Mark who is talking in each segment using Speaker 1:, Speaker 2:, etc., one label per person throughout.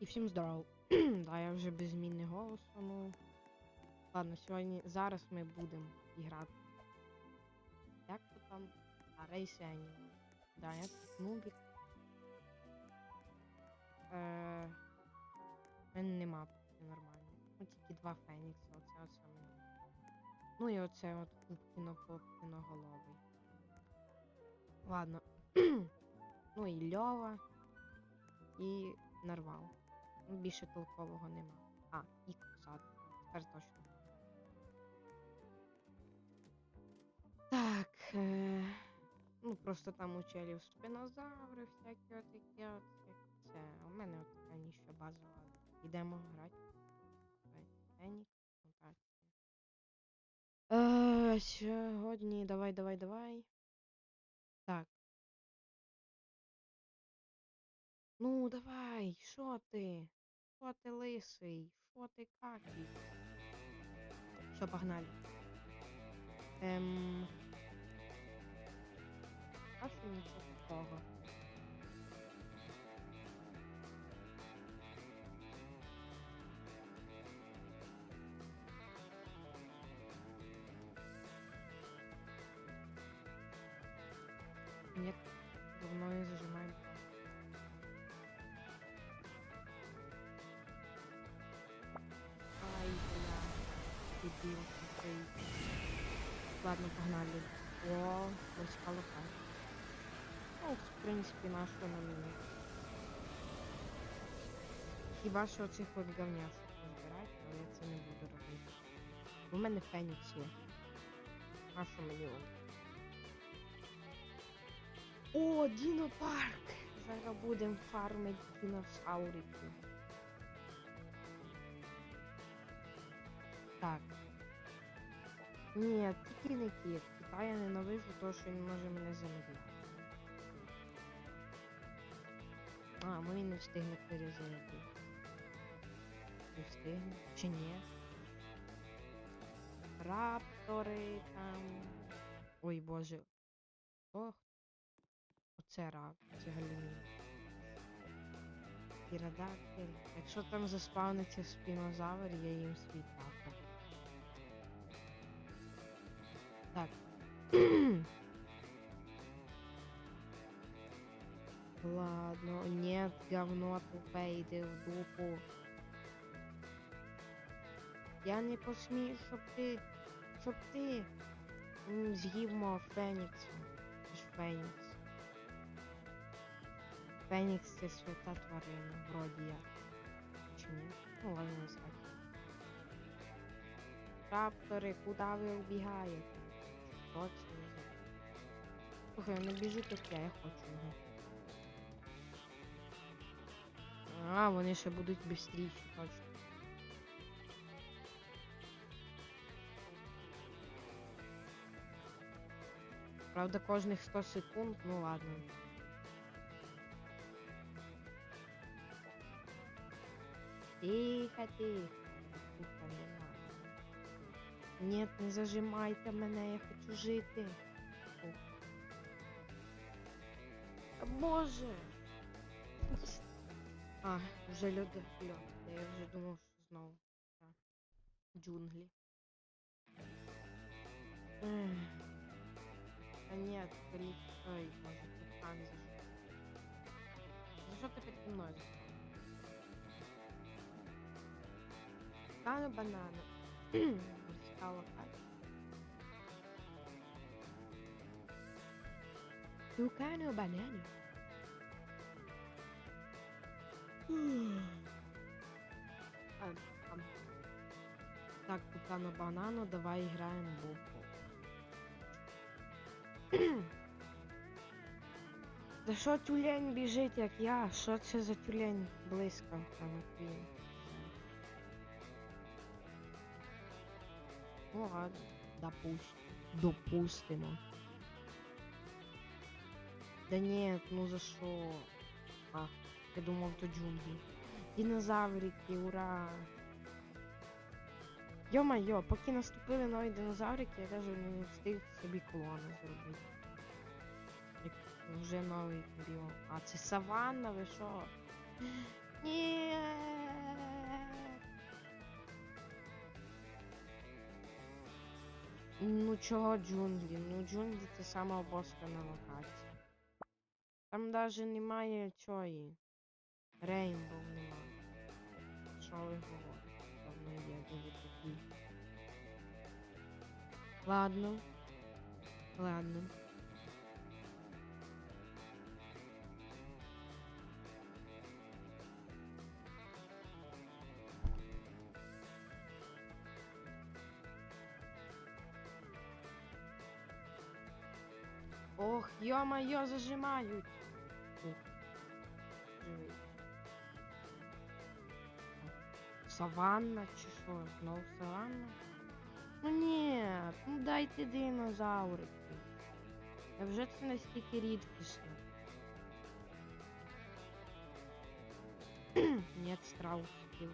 Speaker 1: І всім здорово. да, я вже без зміни голосу, ну. Ладно, сьогодні зараз ми будемо грати. Як то там? А рейси аніме. Да, я тут нубік. Е, мене нема поки нормально. Ну тільки два фенікса, оце от саме. Ну і оце от попкіно. Ладно. ну і Льова. І нарвал. Більше толкового нема. А, і кусат. Тепер точно. Так. Е... Ну, просто там у челів спинозаври, всякі отакі от. Це. У мене от така ніщо базова. Йдемо грати. Фенік. Е, сьогодні давай, давай, давай. Так. Ну, давай, що ти? Що ти лисий? Що ти какий? Що, погнали. Ем... А що нічого такого? Дебил такой. Ладно, погнали. О, войска лоха. Ну, в принципі, на що на мені. Хіба що цих от говняшок розбирати, але я це не буду робити. У мене фенікс є. А що мені он? О, Дінопарк! Зараз будемо фармити диносауриків. Так. Ні, тільки не кіт. Кита я ненавижу, тому що він може мене замедлити. А, ми не встигне перезарядити. Не встигне? Чи ні? Раптори там. Ой боже. Ох. Оце рап, це галімін. Пірадактиль. Якщо там заспавниться спінозавр, я їм свій Так. Ладно, нет, говно тупе, йди в дупу. Я не посмію, щоб ти. Щоб ти з'їв мого Фенікса. Це ж Фенікс. Фенікс це свята тварина, вроді я. Чи ні? Ну, ладно, не знаю. Раптори, куди ви убігаєте? Не знаю. Слухай, не біжить як я, я хочу його. А, вони ще будуть бистріші, точно. Правда, кожних 100 секунд, ну ладно. Тихо, тихо. Нет, не зажимайте мене, я хочу жити. О. Боже! А, вже люди. Льод. Я вже думав, що знову. Так. Джунглі. А нет, крик. Ой, боже, капкан за що? За що ти піді мною? Стану банану. Морська локація. А, там. Так, Тукану банану, давай граємо бубку. Да що тюлень біжить, як я? Що це за тюлень близько там от він? Ну ладно, допусть. Допустимо. Да нет, ну за що? А, я думав, то джунглі. Динозаврики, ура! Йо-майо, поки наступили нові динозаврики, я навіть не встиг собі клони зробити. Як вже новий біом. А, це саванна, ви що? Ні. Ну чого джунглі? Ну джунглі це сама обоскана локація. Там навіть немає цієї. Рейнбоу немає. Що ви говорите? Давно є дуже такі. Ладно. Ладно. Ох, ё-моё, зажимають. Тут. Живий. Саванна чи що? Знов саванна? Ну ні, ну дайте динозаврики. Невже це настільки рідкісно? Нет страусів.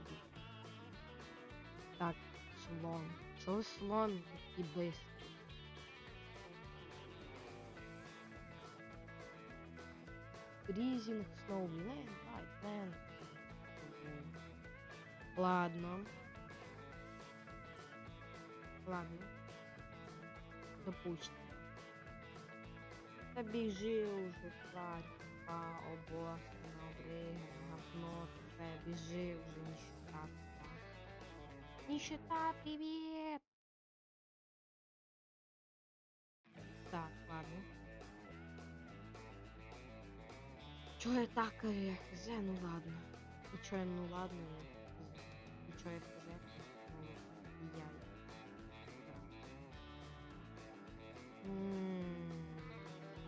Speaker 1: Так, слон. Що слон такий бистрий? Фрізінг, сноу, блин, ай, блин. Ладно. Ладно. Допустим. Та біжи уже, тварь, а обоссана, обригана, говно, це біжи вже, нищета. тварь. Нищета, привет! Чого я так хз, ну ладно. І чого я ну ладно, і чого я хз, ну я.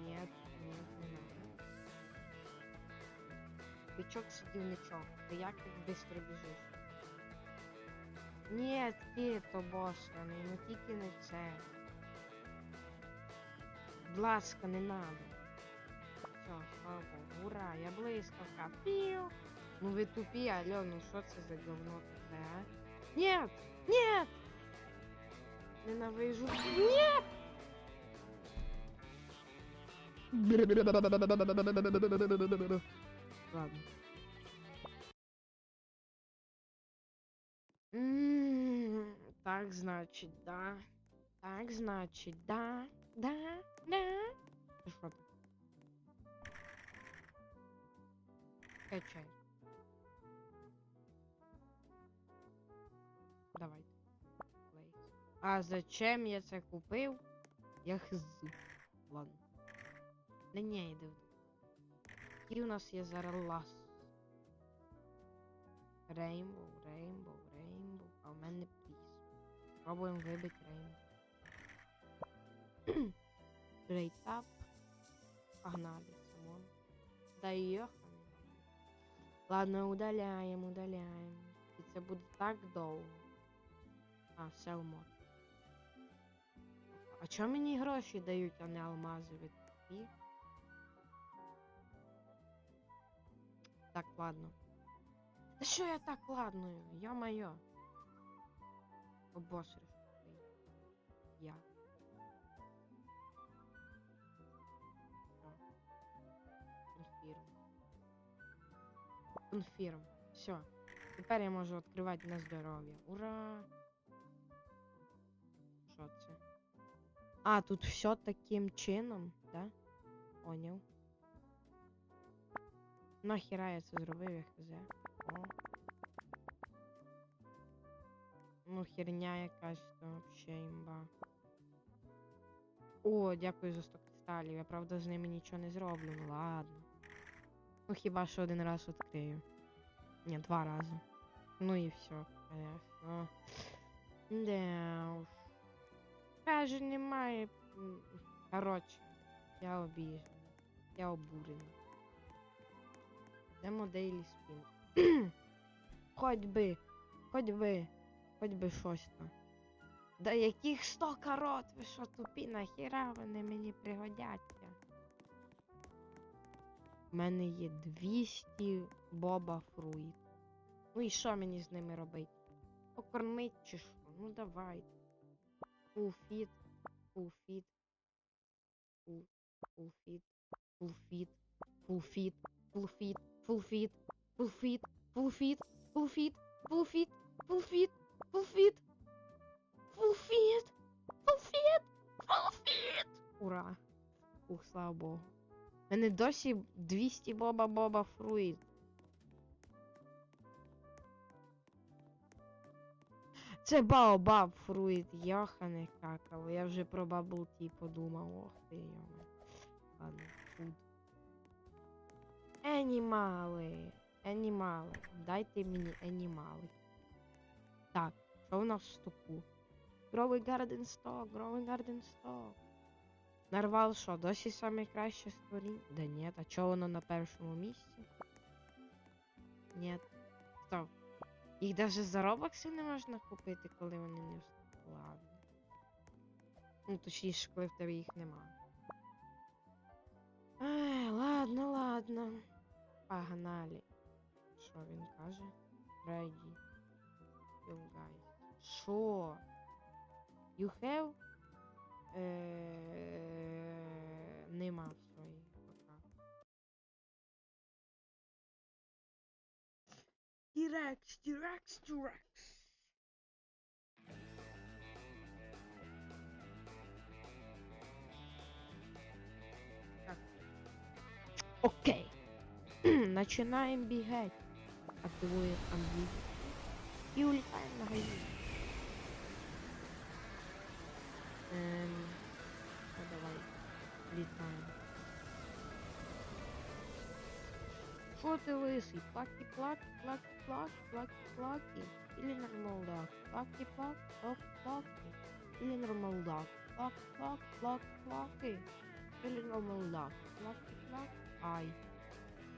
Speaker 1: Нет, нет, не надо. Бичок сидівничок, ти як так быстро біжиш? Нет, ти то босраний, ну тільки не це. Будь ласка, не надо. Все, слава Богу. Ура, я блискавка. Піу. Ну ви тупі, алло, ну що це за говно таке, а? Нет! Нет! Ненавижу. Нет! Ладно. М, Так, значить, да. Так, значить, да. Да, да. Ти Качай. Давай. А зачем я це купив? Я хз. Ладно. Не ні, йди. Який у нас є зараз лас? Рейнбоу, рейнбоу, рейнбоу. А в мене пліс. Пробуємо вибити рейнбоу. Рейтап. Погнали, Самон. Да йоханий. Ладно, удаляємо, удаляємо. І це буде так довго. А, селмот. А чому мені гроші дають, а не алмази від тобі? Так, ладно. Та що я так ладною? Я моє. Обосриш. Я. Конфірм. Все. Тепер я можу відкривати на здоров'я. Ура! Що це? А, тут все таким чином, да? Поняв. Нахіра я це зробив, я хз. Ну, херня якась то вообще імба. О, дякую за 100 кристалів. Я правда з ними нічого не зроблю, ну ладно. Ну хіба що один раз відкрию. Ні, два рази. Ну і все, конечно. Да уж. Каже, немає. Коротше, я обіжений. Я обурений. Йдемо Daily Spin. Хоть би, хоть би, хоть би щось там. Да яких 100 корот? Ви що тупі, нахіра вони мені пригодяться? У мене є 200 боба фруїт. Ну і що мені з ними робити? Покормить чи що? Ну давай. Фулфіт, фулфіт, фулфіт, фулфіт, фулфіт, фулфіт, фулфіт, фулфіт, Фулфіт, фулфіт, фулфіт, фулфіт, фулфіт, фулфіт, фулфіт, фулфіт. Ура! Ух, слава Богу. Мене досі 200 боба боба фруїт. Це Баобаб фруїт, йохане какало. Я вже про Bubble Tea подумав. Ох ти йоме. Ладно, фуд. Анімали. Анімали. Дайте мені анімали. Так, що у нас в стоку? Growing Garden Stock, Growing Garden Stock. Нарвал що, досі саме краще створіння? Да ні, а чого воно на першому місці? Ні. Стоп. Їх даже за робокси не можна купити, коли вони не Ладно. Ну, точніше, коли в тебе їх нема. Ай, ладно, ладно. Погнали. Що він каже? Ready. You guys. Що? You have? Е, Нема в своїй пока. Тірекс, тірекс, тірекс. Окей. Начинаем бегать. Активуем амбицию. И улетаем на гайду. Что ты лысый? Плаки, плаки, плаки, плаки, плаки, плаки. Или нормал дак? Плаки, плаки, плаки, плаки. Или нормал дак? Плаки, плаки, плаки, плаки. Или нормал дак? Плаки, плаки, ай.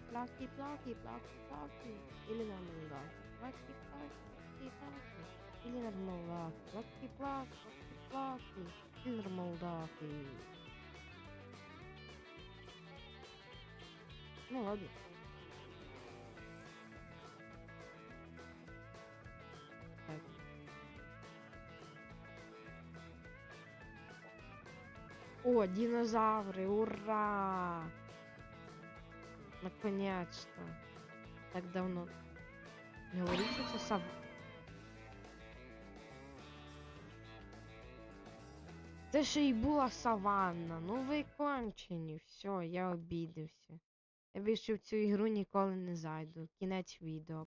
Speaker 1: Плаки, плаки, плаки, плаки. Или нормал дак? Плаки, плаки, плаки. Или нормал дак? Плаки, плаки, плаки, плаки. Или нормал даки. Ну ладно. О, динозавры, ура! Наконец-то. Так давно. Говорите, это сав... Це ще й була саванна. Ну ви кончені. Все, я обідався. Я більше в цю ігру ніколи не зайду. Кінець відео.